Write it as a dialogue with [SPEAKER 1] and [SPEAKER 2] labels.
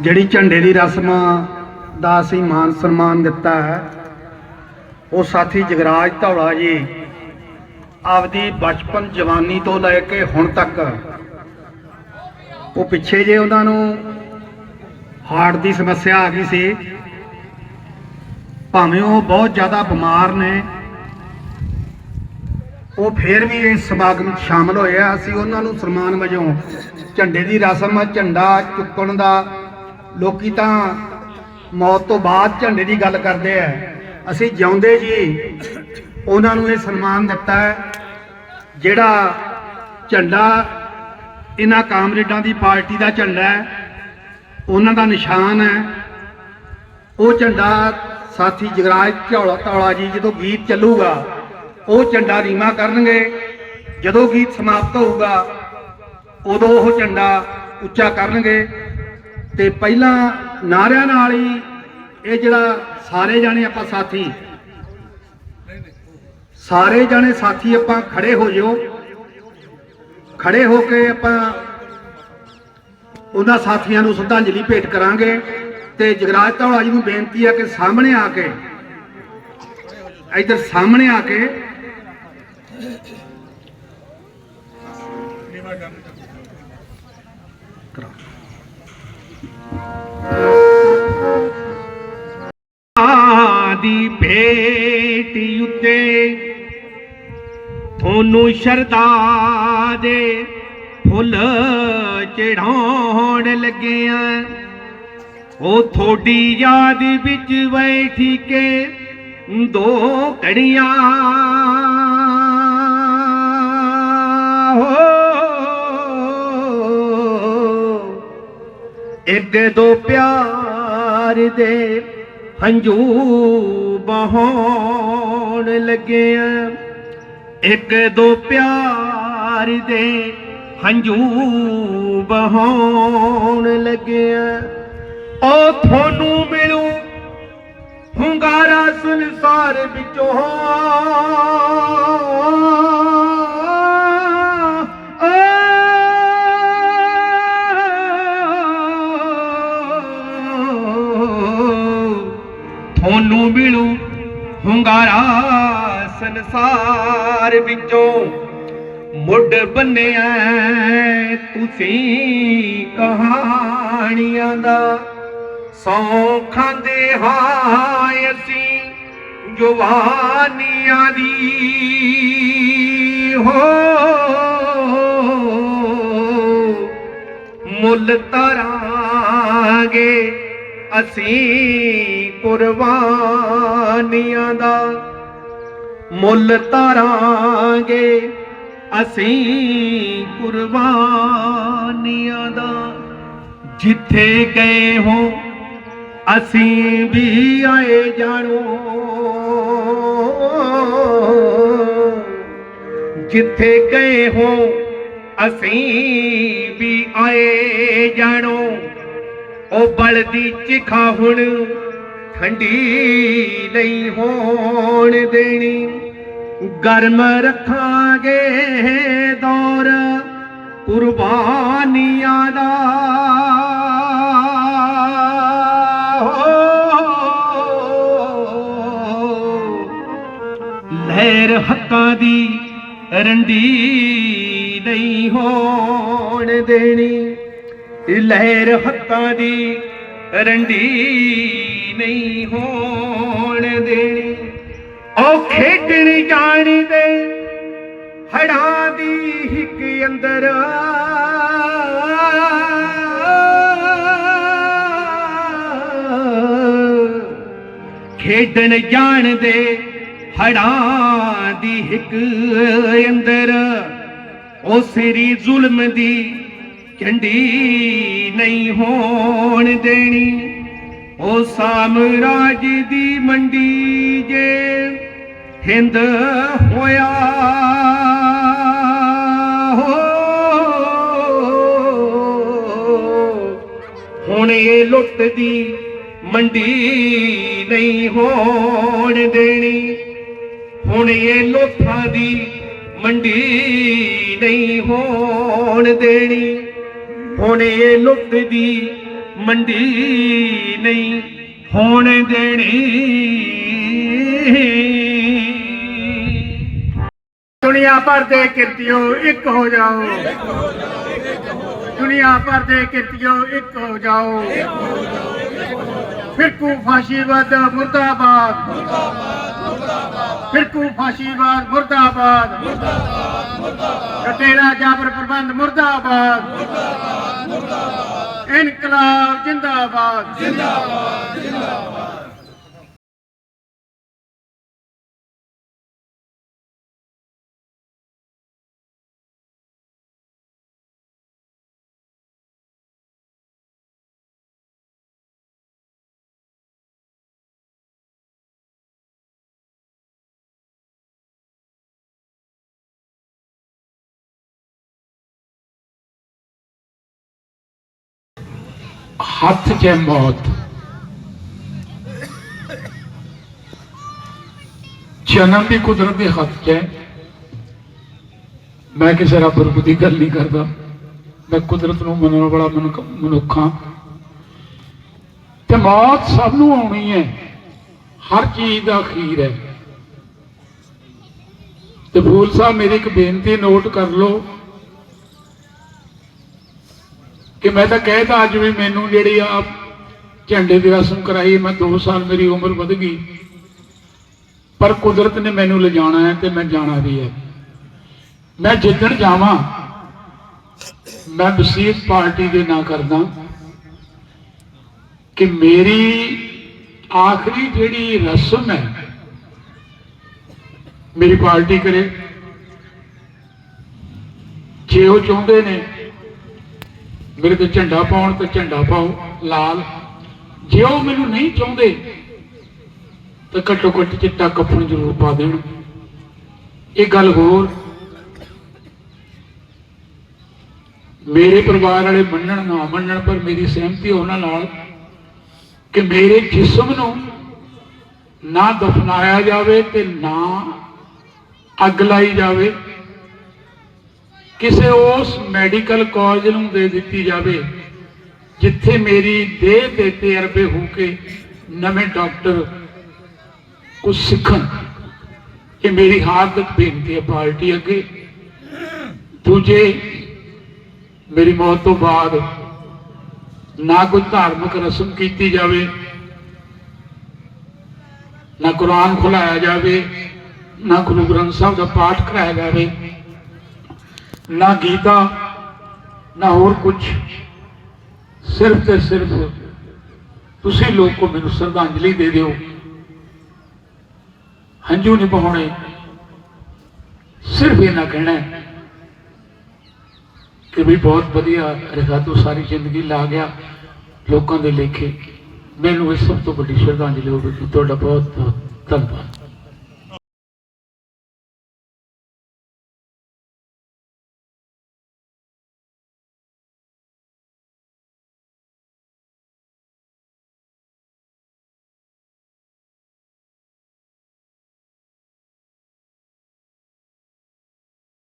[SPEAKER 1] ਜਿਹੜੀ ਝੰਡੇ ਦੀ ਰਸਮ ਦਾ ਅਸੀਂ ਮਾਨ ਸਨਮਾਨ ਦਿੱਤਾ ਹੈ, ਉਹ ਸਾਥੀ ਜਗਰਾਜ ਧੌਲਾ ਜੀ ਆਪਦੀ ਬਚਪਨ ਜਵਾਨੀ ਤੋਂ ਲੈ ਕੇ ਹੁਣ ਤੱਕ, ਉਹ ਪਿੱਛੇ ਜੇ ਉਹਨਾਂ ਨੂੰ ਹਾਰਟ ਦੀ ਸਮੱਸਿਆ ਆ ਗਈ ਸੀ, ਭਾਵੇਂ ਉਹ ਬਹੁਤ ਜ਼ਿਆਦਾ ਬਿਮਾਰ ਨੇ, ਉਹ ਫੇਰ ਵੀ ਇਸ ਸਮਾਗਮ ਵਿੱਚ ਸ਼ਾਮਲ ਹੋਇਆ ਅਸੀਂ ਉਹਨਾਂ ਨੂੰ ਸਨਮਾਨ ਵਜੋਂ ਝੰਡੇ ਦੀ ਰਸਮ, ਝੰਡਾ ਚੁੱਕਣ ਦਾ ਲੋਕੀ ਤਾਂ ਮੌਤ ਤੋਂ ਬਾਅਦ ਝੰਡੇ ਦੀ ਗੱਲ ਕਰਦੇ ਆ। ਅਸੀਂ ਜਿਉਂਦੇ ਜੀ, ਉਹਨਾਂ ਨੂੰ ਇਹ ਸਨਮਾਨ ਦਿੱਤਾ ਹੈ, ਜਿਹੜਾ ਝੰਡਾ ਇਹਨਾਂ ਕਾਮਰੇਡਾਂ ਦੀ ਪਾਰਟੀ ਦਾ ਝੰਡਾ ਹੈ, ਉਹਨਾਂ ਦਾ ਨਿਸ਼ਾਨ ਹੈ। ਉਹ ਝੰਡਾ ਸਾਥੀ ਜਗਰਾਜ ਝੌਲਾ ਧੌਲਾ ਜੀ ਜਦੋਂ ਗੀਤ ਚੱਲੂਗਾ, ਉਹ ਝੰਡਾ ਰੀਮਾ ਕਰਨਗੇ। ਜਦੋਂ ਗੀਤ ਸਮਾਪਤ ਹੋਊਗਾ, ਉਦੋਂ ਉਹ ਝੰਡਾ ਉੱਚਾ ਕਰਨਗੇ। ਤੇ ਪਹਿਲਾਂ ਨਾਰਿਆਂ ਨਾਲ ਹੀ ਇਹ ਜਿਹੜਾ ਸਾਰੇ ਜਾਣੇ ਆਪਾਂ ਸਾਥੀ, ਸਾਰੇ ਜਾਣੇ ਸਾਥੀ ਆਪਾਂ ਖੜੇ ਹੋ ਜਿਓ। ਖੜੇ ਹੋ ਕੇ ਆਪਾਂ ਉਹਨਾਂ ਸਾਥੀਆਂ ਨੂੰ ਸ਼ਰਧਾਂਜਲੀ ਭੇਟ ਕਰਾਂਗੇ ਤੇ ਜਗਰਾਜ ਧੌਲਾ ਜੀ ਨੂੰ ਬੇਨਤੀ ਆ ਕਿ ਸਾਹਮਣੇ ਆ ਕੇ, ਇੱਧਰ ਸਾਹਮਣੇ ਆ ਕੇ
[SPEAKER 2] ਦੀ ਭੇਟ ਉੱਤੇ ਤੁਹਾਨੂੰ ਸ਼ਰਦਾ ਦੇ ਫੁੱਲ ਚੜਾਉਣ ਲੱਗਿਆ। ਉਹ ਥੋੜੀ ਯਾਦ ਵਿੱਚ ਬੈਠੀ ਕੇ ਦੋ ਕੜੀਆਂ ਹੋ। ਇੱਕ ਦੋ ਪਿਆਰ ਦੇ ਹੰਝੂ ਬਹਾਉਣ ਲੱਗਿਆ। ਇੱਕ ਦੋ ਪਿਆਰ ਦੇ ਹੰਝੂ ਬਹਾਉਣ ਲੱਗਿਆ। ਉਹ ਤੁਹਾਨੂੰ ਮਿਲੂ ਹੁੰਗਾਰਾ ਸੰਸਾਰ ਵਿੱਚੋਂ। ਸੰਸਾਰ ਵਿੱਚੋਂ ਮੁੱਢ ਬੰਨਿਆ ਤੁਸੀਂ ਕਹਾਣੀਆਂ ਦਾ। ਸੌ ਖਾਂਦੇ ਹਾਂ ਅਸੀਂ ਜਵਾਨੀਆਂ ਦੀ ਹੋ। ਮੁੱਲ ਤਰਾਂਗੇ ਅਸੀਂ ਕੁਰਬਾਨੀਆਂ ਦਾ। ਮੁੱਲ ਤਰਾਂਗੇ ਅਸੀਂ ਕੁਰਬਾਨੀਆਂ ਦਾ ਜਿੱਥੇ ਗਏ ਹੋ, ਅਸੀਂ ਵੀ ਆਏ ਜਾਣੋ। ਜਿੱਥੇ ਗਏ ਹੋ, ਅਸੀਂ ਵੀ ਆਏ ਜਾਣੋ। ਉਹ ਬਲਦੀ ਚਿਖਾ ਹੁਣ ਠੰਡੀ ਨਹੀਂ ਹੋਣ ਦੇਣੀ। ਗਰਮ ਰੱਖਾਂਗੇ ਦੌਰ ਕੁਰਬਾਨੀਆਂ ਦਾ। ਲਹਿਰ ਹੱਕਾਂ ਦੀ ਰੰਡੀ ਨਹੀਂ ਹੋਣ ਦੇਣੀ। ਲਹਿਰ ਹੱਕਾਂ ਦੀ ਰੰਡੀ ਨਹੀਂ ਹੋਣ ਦੇਣੀ। ਉਹ ਖੇਡਣ ਜਾਣਦੇ ਹੜਾਂ ਦੀ ਹਿੱਕ ਅੰਦਰ। ਖੇਡਣ ਜਾਣਦੇ ਹੜਾਂ ਦੀ ਹਿੱਕ ਅੰਦਰ। ਉਹ ਸਰੀ ਜ਼ੁਲਮ ਦੀ ਝੰਡੀ ਨਹੀਂ ਹੋਣ ਦੇਣੀ। ਉਹ ਸਾਮਰਾਜ ਦੀ ਮੰਡੀ ਜੇ ਹਿੰਦ ਹੋਇਆ ਹੁਣ ਇਹ ਲੁੱਟ ਦੀ ਮੰਡੀ ਨਹੀਂ ਹੋਣ ਦੇਣੀ। ਹੁਣ ਇਹ ਲੋਥਾਂ ਦੀ ਮੰਡੀ ਨਹੀਂ ਹੋਣ ਦੇਣੀ। ਹੁਣ ਇਹ ਲੁੱਟ ਦੀ ਮੰਡੀ ਨਹੀਂ ਹੋਣ ਦੇਣੀ।
[SPEAKER 1] ਦੁਨੀਆ ਭਰ ਦੇ ਕਿਰਤੀਓ ਇੱਕ ਹੋ ਜਾਓ। ਦੁਨੀਆ ਭਰ ਦੇ ਕਿਰਤੀਓ ਇੱਕ ਹੋ ਜਾਓ। ਫਿਰਕੂ ਫਾਸ਼ੀਵਾਦ ਮੁਰਦਾਬਾਦ। ਫਿਰਕੂ ਫਾਸ਼ੀਵਾਦ ਮੁਰਦਾਬਾਦ। ਕਟੇਰਾ ਜਾਬਰ ਪ੍ਰਬੰਧ, ਮੁਰਦਾਬਾਦ। ਇਨਕਲਾਬ, ਜਿੰਦਾਬਾਦ।
[SPEAKER 3] ਹੱਥ 'ਚ ਹੈ ਮੌਤ। ਜਨਮ ਦੀ ਕੁਦਰਤ ਦੇ ਹੱਥ 'ਚ ਹੈ ਮੈਂ ਕਿਸੇ ਰੱਬ ਰੂਪ ਦੀ ਗੱਲ ਨਹੀਂ ਕਰਦਾ। ਮੈਂ ਕੁਦਰਤ ਨੂੰ ਮੰਨਣ ਵਾਲਾ ਮਨੁੱਖ ਮਨੁੱਖ ਹਾਂ। ਤੇ ਮੌਤ ਸਭ ਨੂੰ ਆਉਣੀ ਹੈ। ਹਰ ਚੀਜ਼ ਦਾ ਅਖੀਰ ਹੈ। ਤੇ ਫੂਲ ਸਾਹਿਬ, ਮੇਰੀ ਇੱਕ ਬੇਨਤੀ ਨੋਟ ਕਰ ਲਓ। ਕਿ ਮੈਂ ਤਾਂ ਕਹਿਤਾ ਅੱਜ ਵੀ ਮੈਨੂੰ ਜਿਹੜੀ ਆ ਝੰਡੇ ਦੀ ਰਸਮ ਕਰਾਈ, ਮੈਂ 2 ਸਾਲ ਮੇਰੀ ਉਮਰ ਵਧ ਗਈ। ਪਰ ਕੁਦਰਤ ਨੇ ਮੈਨੂੰ ਲਿਜਾਣਾ ਹੈ ਤੇ ਮੈਂ ਜਾਣਾ ਵੀ ਹੈ। ਮੈਂ ਜਿੱਦਣ ਜਾਵਾਂ, ਮੈਂ ਵਸੀਤ ਪਾਰਟੀ ਦੇ ਨਾ ਕਰਦਾ ਕਿ ਮੇਰੀ ਆਖਰੀ ਜਿਹੜੀ ਰਸਮ ਹੈ, ਮੇਰੀ ਪਾਰਟੀ ਕਰੇ। ਜੇ ਉਹ ਚਾਹੁੰਦੇ ਨੇ ਮੇਰੇ ਤੇ ਝੰਡਾ ਪਾਉਣ ਤੇ ਝੰਡਾ ਪਾਓ ਲਾਲ। ਜੇ ਉਹ ਮੈਨੂੰ ਨਹੀਂ ਚਾਹੁੰਦੇ, ਤਾਂ ਘੱਟੋ ਘੱਟ ਚਿੱਟਾ ਕੱਫਨ ਜ਼ਰੂਰ ਪਾ ਦੇਣ। ਇਹ ਗੱਲ ਹੋਰ, ਮੇਰੇ ਪਰਿਵਾਰ ਵਾਲੇ ਮੰਨਣ ਨਾ ਮੰਨਣ, ਪਰ ਮੇਰੀ ਸਹਿਮਤੀ ਉਹਨਾਂ ਨਾਲ ਕਿ ਮੇਰੇ ਜਿਸਮ ਨੂੰ ਨਾ ਦਫਨਾਇਆ ਜਾਵੇ ਤੇ ਨਾ ਅੱਗ ਲਾਈ ਜਾਵੇ। ਕਿਸੇ ਉਸ ਮੈਡੀਕਲ ਕਾਲਜ ਨੂੰ ਦੇ ਦਿੱਤੀ ਜਾਵੇ, ਜਿੱਥੇ ਮੇਰੀ ਦੇਹ ਤੇ ਤਜਰਬੇ ਹੋ ਕੇ ਨਵੇਂ ਡਾਕਟਰ ਕੁਝ ਸਿੱਖਣ। ਇਹ ਮੇਰੀ ਹਾਰਦਿਕ ਬੇਨਤੀ ਹੈ ਪਾਰਟੀ ਅੱਗੇ। ਦੂਜੇ, ਮੇਰੀ ਮੌਤ ਤੋਂ ਬਾਅਦ ਨਾ ਕੋਈ ਧਾਰਮਿਕ ਰਸਮ ਕੀਤੀ ਜਾਵੇ, ਨਾ ਕੁਰਾਨ ਖੁਲਾਇਆ ਜਾਵੇ, ਨਾ ਗੁਰੂ ਗ੍ਰੰਥ ਸਾਹਿਬ ਦਾ ਪਾਠ ਕਰਾਇਆ ਜਾਵੇ। ਨਾ ਗੀਤਾ, ਨਾ ਹੋਰ ਕੁਝ ਸਿਰਫ ਤੇ ਸਿਰਫ ਤੁਸੀਂ ਲੋਕੋ ਮੈਨੂੰ ਸ਼ਰਧਾਂਜਲੀ ਦੇ ਦਿਓ। ਹੰਝੂ ਨਹੀਂ ਬਹਾਉਣੇ। ਸਿਰਫ ਇਹਨਾਂ ਕਹਿਣਾ ਕਿ ਵੀ ਬਹੁਤ ਵਧੀਆ ਰਿਹਾ ਤੂੰ ਸਾਰੀ ਜ਼ਿੰਦਗੀ ਲਾ ਗਿਆ ਲੋਕਾਂ ਦੇ ਲੇਖੇ। ਮੈਨੂੰ ਇਹ ਸਭ ਤੋਂ ਵੱਡੀ ਸ਼ਰਧਾਂਜਲੀ ਹੋਵੇਗੀ। ਤੁਹਾਡਾ ਬਹੁਤ ਬਹੁਤ ਧੰਨਵਾਦ।